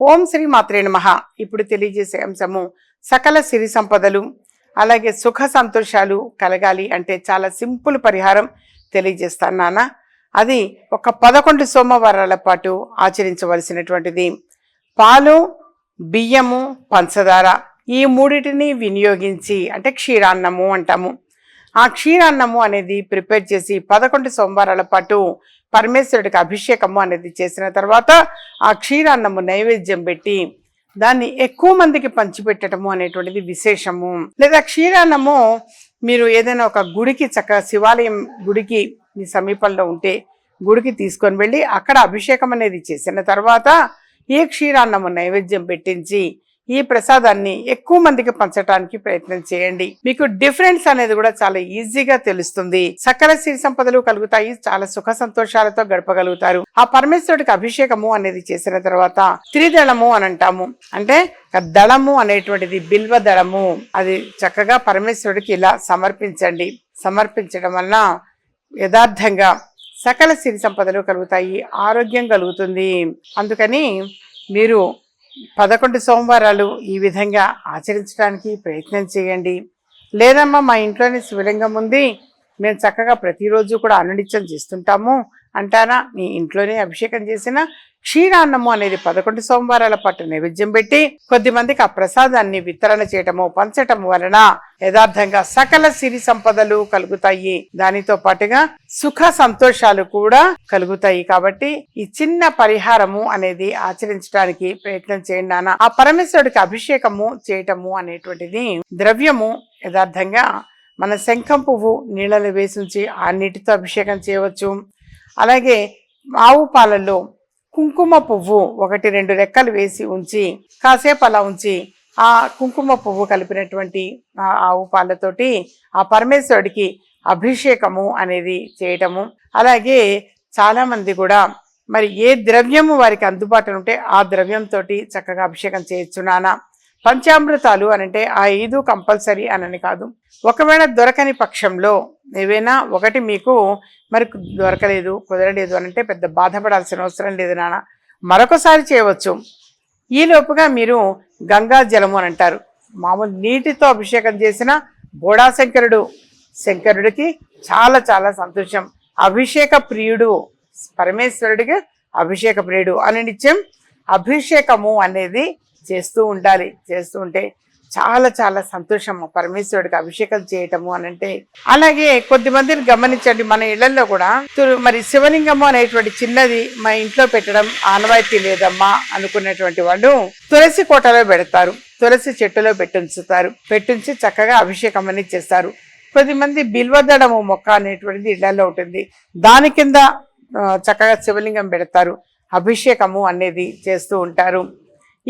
ఓం శ్రీ మాత్రే నమ. ఇప్పుడు తెలియజేసే అంశము సకల సిరి సంపదలు అలాగే సుఖ సంతోషాలు కలగాలి అంటే చాలా సింపుల్ పరిహారం తెలియజేస్తాను నాన్న. అది ఒక పదకొండు సోమవారాల పాటు ఆచరించవలసినటువంటిది. పాలు బియ్యము పంచదార ఈ మూడిటిని వినియోగించి అంటే క్షీరాన్నము అంటాము. ఆ క్షీరాన్నము అనేది ప్రిపేర్ చేసి పదకొండు సోమవారాల పాటు పరమేశ్వరుడికి అభిషేకము అనేది చేసిన తర్వాత ఆ క్షీరాన్నము నైవేద్యం పెట్టి దాన్ని ఎక్కువ మందికి పంచిపెట్టడము అనేటువంటిది విశేషము. లేదా క్షీరాన్నము మీరు ఏదైనా ఒక గుడికి చక్క శివాలయం గుడికి మీ సమీపంలో ఉంటే గుడికి తీసుకొని వెళ్ళి అక్కడ అభిషేకం అనేది చేసిన తర్వాత ఈ క్షీరాన్నము నైవేద్యం పెట్టించి ఈ ప్రసాదాన్ని ఎక్కువ మందికి పంచడానికి ప్రయత్నం చేయండి. మీకు డిఫరెన్స్ అనేది కూడా చాలా ఈజీగా తెలుస్తుంది. సకల సిరి సంపదలు కలుగుతాయి చాలా సుఖ సంతోషాలతో గడపగలుగుతారు. ఆ పరమేశ్వరుడికి అభిషేకము అనేది చేసిన తర్వాత త్రిదళము అని అంటాము. అంటే దళము అనేటువంటిది బిల్వ దళము. అది చక్కగా పరమేశ్వరుడికి ఇలా సమర్పించండి. సమర్పించడం వలన యథార్థంగా సకల సిరి సంపదలు కలుగుతాయి ఆరోగ్యం కలుగుతుంది. అందుకని మీరు పదకొండు సోమవారాలు ఈ విధంగా ఆచరించడానికి ప్రయత్నం చేయండి. లేదమ్మా మా ఇంట్లోనే శివలింగం ఉంది. మేము చక్కగా ప్రతిరోజు కూడా అనునిత్యం చేస్తుంటాము. అంటానా? మీ ఇంట్లోనే అభిషేకం చేసిన క్షీరాన్నము అనేది పదకొండు సోమవారాల పాటు నైవేద్యం పెట్టి కొద్ది మందికి ఆ ప్రసాదాన్ని వితరణ చేయటము పంచటము వలన యథార్థంగా సకల సిరి సంపదలు కలుగుతాయి. దానితో పాటుగా సుఖ సంతోషాలు కూడా కలుగుతాయి. కాబట్టి ఈ చిన్న పరిహారము అనేది ఆచరించడానికి ప్రయత్నం చేయండి నాన్న. ఆ పరమేశ్వరుడికి అభిషేకము చేయటము అనేటువంటిది ద్రవ్యము యథార్థంగా మన శంఖం పువ్వు నీళ్ళలో వేసి ఉంచి ఆ నీటితో అభిషేకం చేయవచ్చు. అలాగే ఆవు పాలల్లో కుంకుమ పువ్వు ఒకటి రెండు రెక్కలు వేసి ఉంచి కాసేపు అలా ఉంచి ఆ కుంకుమ పువ్వు కలిపినటువంటి ఆ ఆవు పాలతోటి ఆ పరమేశ్వరుడికి అభిషేకము అనేది చేయటము. అలాగే చాలామంది కూడా మరి ఏ ద్రవ్యము వారికి అందుబాటులో ఉంటే ఆ ద్రవ్యంతో చక్కగా అభిషేకం చేయొచ్చు నానా. పంచామృతాలు అనంటే ఆ ఐదు కంపల్సరీ అనని కాదు. ఒకవేళ దొరకని పక్షంలో ఏవైనా ఒకటి మీకు మరి దొరకలేదు కుదరలేదు అని అంటే పెద్ద బాధపడాల్సిన అవసరం లేదు నాన్న. మరొకసారి చేయవచ్చు. ఈ లోపుగా మీరు గంగా జలము అని అంటారు. మామూలు నీటితో అభిషేకం చేసిన బోడా శంకరుడు. శంకరుడికి చాలా చాలా సంతోషం. అభిషేక ప్రియుడు పరమేశ్వరుడికి అభిషేక ప్రియుడు అని నిత్యం అభిషేకము అనేది చేస్తూ ఉండాలి. చేస్తూ ఉంటే చాలా చాలా సంతోషము పరమేశ్వరుడికి అభిషేకం చేయటము అని అంటే అలాగే కొద్ది మందిని గమనించండి. మన ఇళ్ళలో కూడా మరి శివలింగము అనేటువంటి చిన్నది మా ఇంట్లో పెట్టడం ఆనవాయితీ లేదమ్మా అనుకునేటువంటి వాళ్ళు తులసి కోటలో పెడతారు. తులసి చెట్టులో పెట్టుంచుతారు. పెట్టించి చక్కగా అభిషేకం అనేది చేస్తారు. కొద్దిమంది బిల్వదడము మొక్క అనేటువంటిది ఇళ్ళలో ఉంటుంది. దాని కింద చక్కగా శివలింగం పెడతారు. అభిషేకము అనేది చేస్తూ ఉంటారు.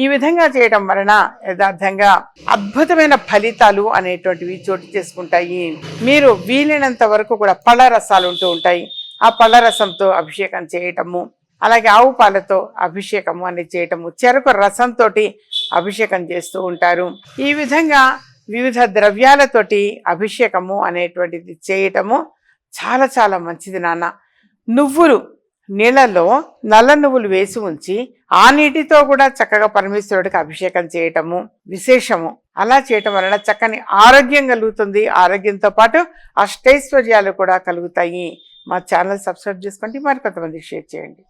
ఈ విధంగా చేయడం వలన యథార్థంగా అద్భుతమైన ఫలితాలు అనేటువంటివి చోటు చేసుకుంటాయి. మీరు వీలైనంత వరకు కూడా పళ్ళ రసాలు ఉంటూ ఉంటాయి. ఆ పళ్ళ రసంతో అభిషేకం చేయటము అలాగే ఆవు పాలతో అభిషేకము అనేది చేయటము చెరకు రసంతో అభిషేకం చేస్తూ ఉంటారు. ఈ విధంగా వివిధ ద్రవ్యాలతోటి అభిషేకము అనేటువంటిది చేయటము చాలా చాలా మంచిది నాన్న. నువ్వులు నీళ్ళలో నల్ల నువ్వులు వేసి ఉంచి ఆ నీటితో కూడా చక్కగా పరమేశ్వరుడికి అభిషేకం చేయటము విశేషము. అలా చేయటం వలన చక్కని ఆరోగ్యం కలుగుతుంది. ఆరోగ్యంతో పాటు అష్టైశ్వర్యాలు కూడా కలుగుతాయి. మా ఛానల్ సబ్స్క్రైబ్ చేసుకోండి. మరి కొంతమంది షేర్ చేయండి.